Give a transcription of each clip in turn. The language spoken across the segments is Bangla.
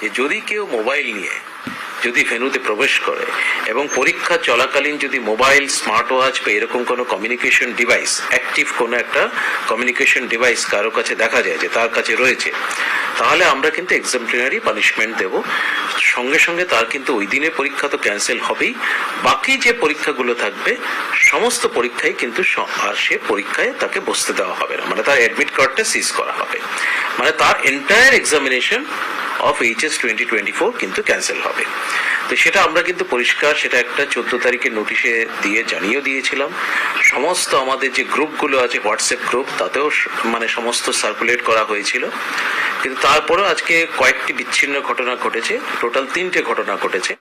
যে যদি কেউ মোবাইল নিয়ে যদি ভেনুতে প্রবেশ করে এবং পরীক্ষা চলাকালীন যদি মোবাইল, স্মার্ট ওয়াচ বা এরকম কোনো কমিউনিকেশন ডিভাইস অ্যাক্টিভ কোনো একটা কমিউনিকেশন ডিভাইস কারও কাছে দেখা যায় যে তার কাছে রয়েছে, তাহলে আমরা কিন্তু এক্সাম্পলিনারি পানিশমেন্ট দেব। সঙ্গে সঙ্গে তার কিন্তু ওই দিনের পরীক্ষা তো ক্যান্সেল হবেই। বাকি যে পরীক্ষাগুলো থাকবে, সমস্ত পরীক্ষায় কিন্তু আর সে পরীক্ষায় তাকে বসতে দেওয়া হবে না। মানে তার অ্যাডমিট কার্ডটা সিজ করা হবে। মানে তার entire examination of HS twenty twenty four কিন্তু ক্যান্সেল হবে। তো সেটা আমরা কিন্তু পরিষ্কার, সেটা একটা চোদ্দ তারিখের নোটিশে দিয়ে জানিয়েও দিয়েছিলাম। সমস্ত আমাদের যে গ্রুপগুলো আছে হোয়াটসঅ্যাপ গ্রুপ তাতেও মানে সমস্ত সার্কুলেট করা হয়েছিল। কিন্তু তারপরেও আজকে কয়েকটি বিচ্ছিন্ন ঘটনা ঘটেছে টোটাল তিনটে ঘটনা ঘটেছে।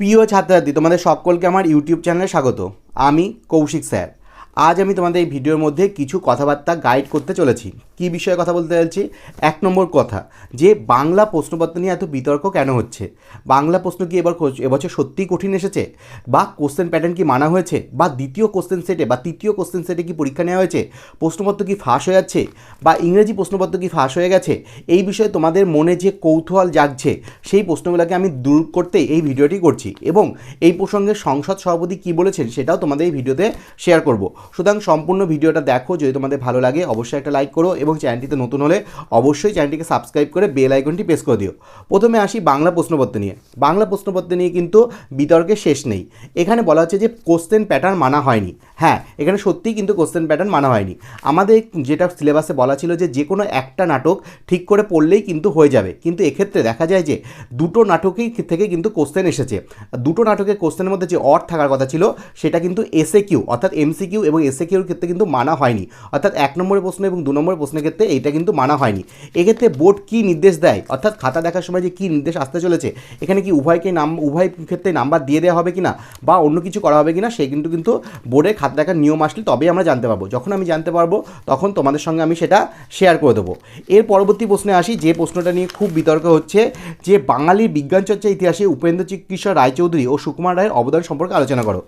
প্রিয় ছাত্রছাত্রী, তোমাদের সকলকে আমার ইউটিউব চ্যানেলে স্বাগত। আমি কৌশিক স্যার। আজ আমি তোমাদের এই ভিডিওর মধ্যে কিছু কথাবার্তা গাইড করতে চলেছি। কি বিষয়ে কথা বলতে চাইছি? এক নম্বর কথা, যে বাংলা প্রশ্নপত্র নিয়ে এত বিতর্ক কেন হচ্ছে? বাংলা প্রশ্ন কি এবার এবছর সত্যিই কঠিন এসেছে? বা কোশ্চেন প্যাটার্ন কি মানা হয়েছে? বা দ্বিতীয় কোশ্চেন সেটে বা তৃতীয় কোশ্চেন সেটে কি পরীক্ষা নেওয়া হয়েছে? প্রশ্নপত্র কি ফাঁস হয়ে যাচ্ছে? বা ইংরেজি প্রশ্নপত্র কি ফাঁস হয়ে গেছে? এই বিষয়ে তোমাদের মনে যে কৌতূহল জাগছে, সেই প্রশ্নগুলোকে আমি দূর করতে এই ভিডিওটি করছি এবং এই প্রসঙ্গে সংসদ সভাপতি কি বলেছেন সেটাও তোমাদের এই ভিডিওতে শেয়ার করব। সুতরাং সম্পূর্ণ ভিডিওটা দেখো, যদি তোমাদের ভালো লাগে অবশ্যই একটা লাইক করো এবং চ্যানেলটিতে নতুন হলে অবশ্যই চ্যানেলটিকে সাবস্ক্রাইব করে বেল আইকনটি প্রেস করে দিও। প্রথমে আসি বাংলা প্রশ্নপত্র নিয়ে। বাংলা প্রশ্নপত্র নিয়ে কিন্তু বিতর্কের শেষ নেই। এখানে বলা হচ্ছে যে কোশ্চেন প্যাটার্ন মানা হয়নি। হ্যাঁ এখানে সত্যিই কিন্তু কোশ্চেন প্যাটার্ন মানা হয়নি। আমাদের যেটা সিলেবাসে বলা ছিল যে যে কোনো একটা নাটক ঠিক করে পড়লেই কিন্তু হয়ে যাবে। কিন্তু এক্ষেত্রে দেখা যায় যে দুটো নাটকেই থেকে কিন্তু কোশ্চেন এসেছে। দুটো নাটকের কোশ্চেনের মধ্যে যে অর থাকার কথা ছিল, সেটা কিন্তু এসএ কিউ অর্থাৎ এমসিকিউ এবং এসএ কিউর ক্ষেত্রে কিন্তু মানা হয়নি। অর্থাৎ এক নম্বরের প্রশ্ন এবং দু নম্বরের প্রশ্নের ক্ষেত্রে এইটা কিন্তু মানা হয়নি। এক্ষেত্রে বোর্ড কী নির্দেশ দেয়? অর্থাৎ খাতা দেখার সময় যে কী নির্দেশ আসতে চলেছে, এখানে কি উভয়কে নাম, উভয় ক্ষেত্রে নাম্বার দিয়ে দেওয়া হবে কি না বা অন্য কিছু করা হবে কি না সে কিন্তু কিন্তু বোর্ডের খাতা দেখার নিয়ম আসলে তবেই আমরা জানতে পারব। যখন আমি জানতে পারব, তখন তোমাদের সঙ্গে আমি সেটা শেয়ার করে দেবো। এর পরবর্তী প্রশ্নে আসি, যে প্রশ্নটা নিয়ে খুব বিতর্ক হচ্ছে, যে বাঙালির বিজ্ঞান চর্চা ইতিহাসে উপেন্দ্র চিকিৎসা রায়চৌধুরী ও সুকুমার রায়ের অবদান সম্পর্কে আলোচনা করো।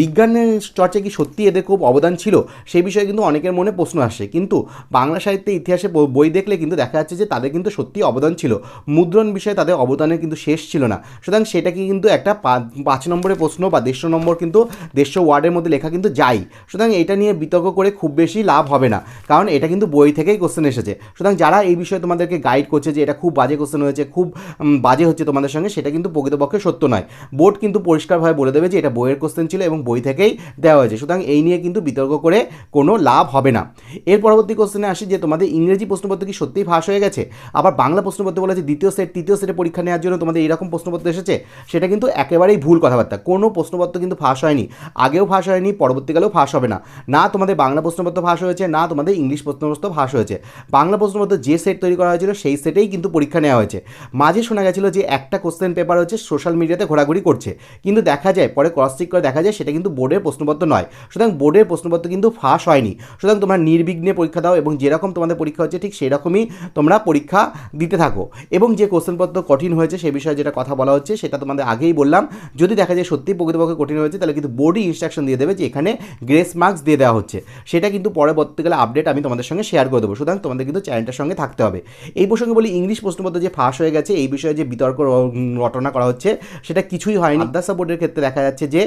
বিজ্ঞানের চর্চায় কি সত্যি এদের খুব অবদান ছিল? সেই বিষয়ে কিন্তু অনেকের মনে প্রশ্ন আসে। কিন্তু বাংলা সাহিত্যে ইতিহাসে ব- বই দেখলে কিন্তু দেখা যাচ্ছে যে তাদের কিন্তু সত্যি অবদান ছিল। মুদ্রণ বিষয়ে তাদের অবদানের কিন্তু শেষ ছিল না। সুতরাং সেটাকে কিন্তু একটা পাঁচ নম্বরের প্রশ্ন বা দেড়শো নম্বর কিন্তু দেড়শো ওয়ার্ডের মধ্যে লেখা কিন্তু যাই সুতরাং এটা নিয়ে বিতর্ক করে খুব বেশি লাভ হবে না। কারণ এটা কিন্তু বই থেকেই কোশ্চেন এসেছে। সুতরাং যারা এই বিষয়ে তোমাদেরকে গাইড করছে যে এটা খুব বাজে কোশ্চেন হয়েছে, খুব বাজে হচ্ছে তোমাদের সঙ্গে, সেটা কিন্তু প্রকৃতপক্ষে সত্য নয়। বোর্ড কিন্তু পরিষ্কারভাবে বলে দেবে যে এটা বইয়ের কোশ্চেন ছিল এবং বই থেকেই দেওয়া হয়েছে। সুতরাং এই নিয়ে কিন্তু বিতর্ক করে কোনো লাভ হবে না। এর পরবর্তী কোশ্চেনে আসি যে তোমাদের ইংরেজি প্রশ্নপত্র কি সত্যিই ফাঁস হয়ে গেছে? আবার বাংলা প্রশ্নপত্র বলেছে দ্বিতীয় সেট, তৃতীয় সেটে পরীক্ষা নেওয়ার জন্য তোমাদের এইরকম প্রশ্নপত্র এসেছে? সেটা কিন্তু একেবারেই ভুল কথাবার্তা। কোনো প্রশ্নপত্র কিন্তু ফাঁস হয়নি। আগেও ফাঁস হয়নি, পরবর্তীকালেও ফাঁস হবে না। না তোমাদের বাংলা প্রশ্নপত্র ফাঁস হয়েছে, না তোমাদের ইংলিশ প্রশ্নপত্র ফাঁস হয়েছে। বাংলা প্রশ্নপত্র যে সেট তৈরি করা হয়েছিল, সেই সেটেই কিন্তু পরীক্ষা নেওয়া হয়েছে। মাঝে শোনা গেছিল যে একটা কোশ্চেন পেপার হচ্ছে সোশ্যাল মিডিয়াতে ঘোরাঘুরি করছে। কিন্তু দেখা যায়, পরে ক্রস চেক করে দেখা যায়, সেটা কিন্তু বোর্ডের প্রশ্নপত্র নয়। সুতরাং বোর্ডের প্রশ্নপত্র কিন্তু ফাঁস হয়নি। সুতরাং তোমরা নির্বিঘ্নে পরীক্ষা দাও এবং যেরকম তোমাদের পরীক্ষা হচ্ছে, ঠিক সেরকমই তোমরা পরীক্ষা দিতে থাকো। এবং যে কোশ্চেনপত্র কঠিন হয়েছে সে বিষয়ে যেটা কথা বলা হচ্ছে, সেটা তোমাদের আগেই বললাম। যদি দেখা যায় সত্যি প্রকৃতপক্ষে কঠিন হয়েছে, তাহলে কিন্তু বোর্ডই ইনস্ট্রাকশন দিয়ে দেবে যে এখানে গ্রেস মার্কস দিয়ে দেওয়া হচ্ছে। সেটা কিন্তু পরবর্তীকালে আপডেট আমি তোমাদের সঙ্গে শেয়ার করে দেবো। সুতরাং তোমাদের কিন্তু চ্যানেলটার সঙ্গে থাকতে হবে। এই প্রসঙ্গে বলি ইংলিশ প্রশ্নপত্র যে ফাঁস হয়ে গেছে, এই বিষয়ে যে বিতর্ক রটনা করা হচ্ছে, সেটা কিছুই হয়নি। মাদ্রাসা বোর্ডের ক্ষেত্রে দেখা যাচ্ছে যে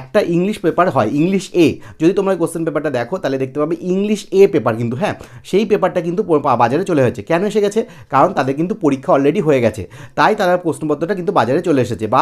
একটা ইংলিশ পেপার হয় ইংলিশ এ যদি তোমরা কোশ্চেন পেপারটা দেখো, তাহলে দেখতে পাবে ইংলিশ এ পেপার কিন্তু হ্যাঁ? সেই পেপারটা কিন্তু বাজারে চলে হয়েছে। কেন এসে গেছে? কারণ তাদের কিন্তু পরীক্ষা অলরেডি হয়ে গেছে। তাই তারা প্রশ্নপত্রটা কিন্তু বাজারে চলে এসেছে বা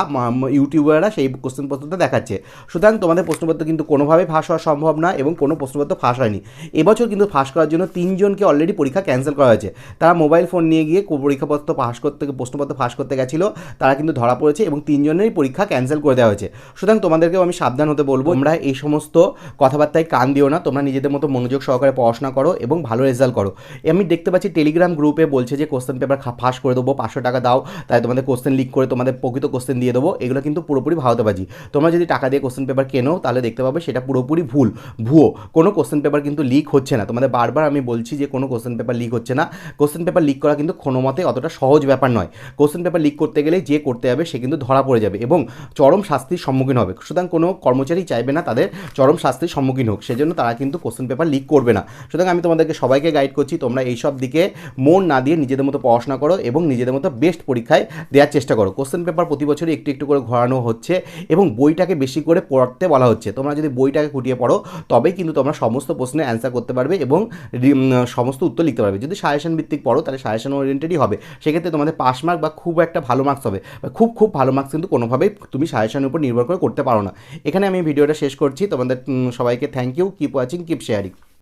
ইউটিউবাররা সেই প্রশ্নপত্রটা দেখাচ্ছে। সুতরাং তোমাদের প্রশ্নপত্র কিন্তু কোনোভাবে ফাঁস হওয়া সম্ভব না এবং কোনো প্রশ্নপত্র ফাঁস হয়নি। এবছর কিন্তু ফাঁস করার জন্য তিনজনকে অলরেডি পরীক্ষা ক্যান্সেল করা হয়েছে। তারা মোবাইল ফোন নিয়ে গিয়ে পরীক্ষাপত্র ফাঁস করতে, প্রশ্নপত্র ফাঁস করতে গেছিল। তারা কিন্তু ধরা পড়েছে এবং তিনজনেরই পরীক্ষা ক্যান্সেল করে দেওয়া হয়েছে। সুতরাং তোমাদেরকেও আমি সাবধান হতে বলব, তোমরা এই সমস্ত কথাবার্তায় কান দিও না। তোমরা নিজেদের মতো মনোযোগ সহকারে পড়াশোনা করো এবং ভালো রেজাল্ট করো। আমি দেখতে পাচ্ছি টেলিগ্রাম গ্রুপে বলছে যে কোশ্চেন পেপার ফাঁস করে দেবো, পাঁচশো টাকা দাও, তাই তোমাদের কোশ্চেন লিক করে তোমাদের প্রকৃত কোশ্চেন দিয়ে দেবো। এগুলো কিন্তু পুরোপুরি ভাওতাবাজি তোমরা যদি টাকা দিয়ে কোশ্চেন পেপার কেনো, তাহলে দেখতে পাবে সেটা পুরোপুরি ভুল। ভুয়ো, কোনো কোশ্চেন পেপার কিন্তু লিক হচ্ছে না। তোমাদের বারবার আমি বলছি যে কোনো কোশ্চেন পেপার লিক হচ্ছে না। কোশ্চেন পেপার লিক করা কিন্তু কোনো মতে অতটা সহজ ব্যাপার নয়। কোশ্চেন পেপার লিক করতে গেলে যে করতে যাবে, সে কিন্তু ধরা পড়ে যাবে এবং চরম শাস্তির সম্মুখীন হবে। সুতরাং কোনো কর্মচারী চাইবে না তাদের চরম শাস্তির সম্মুখীন হোক। সেজন্য তারা কিন্তু কোশ্চেন পেপার লিক করবে না। সুতরাং আমি তোমাদেরকে সবাইকে গাইড করছি, তোমরা এইসব দিকে মন না দিয়ে নিজেদের মতো পড়াশোনা করো এবং নিজেদের মতো বেস্ট পরীক্ষায় দেওয়ার চেষ্টা করো। কোশ্চেন পেপার প্রতি বছরই একটু একটু করে ঘোরানো হচ্ছে এবং বইটাকে বেশি করে পড়তে বলা হচ্ছে। তোমরা যদি বইটাকে খুঁটিয়ে পড়ো, তবেই কিন্তু তোমরা সমস্ত প্রশ্নের অ্যান্সার করতে পারবে এবং সমস্ত উত্তর লিখতে পারবে। যদি সাজেশন ভিত্তিক পড়ো, তাহলে সাজেশন ওরিয়েন্টেডই হবে। সেক্ষেত্রে তোমাদের পাস মার্ক বা খুব একটা ভালো মার্কস হবে। বা খুব খুব ভালো মার্কস কিন্তু কোনোভাবেই তুমি সাজেশনের উপর নির্ভর করে করতে পারো না। এখানে আমি ভিডিওটা শেষ করছি। তোমাদের সবাইকে thank you keep watching keep sharing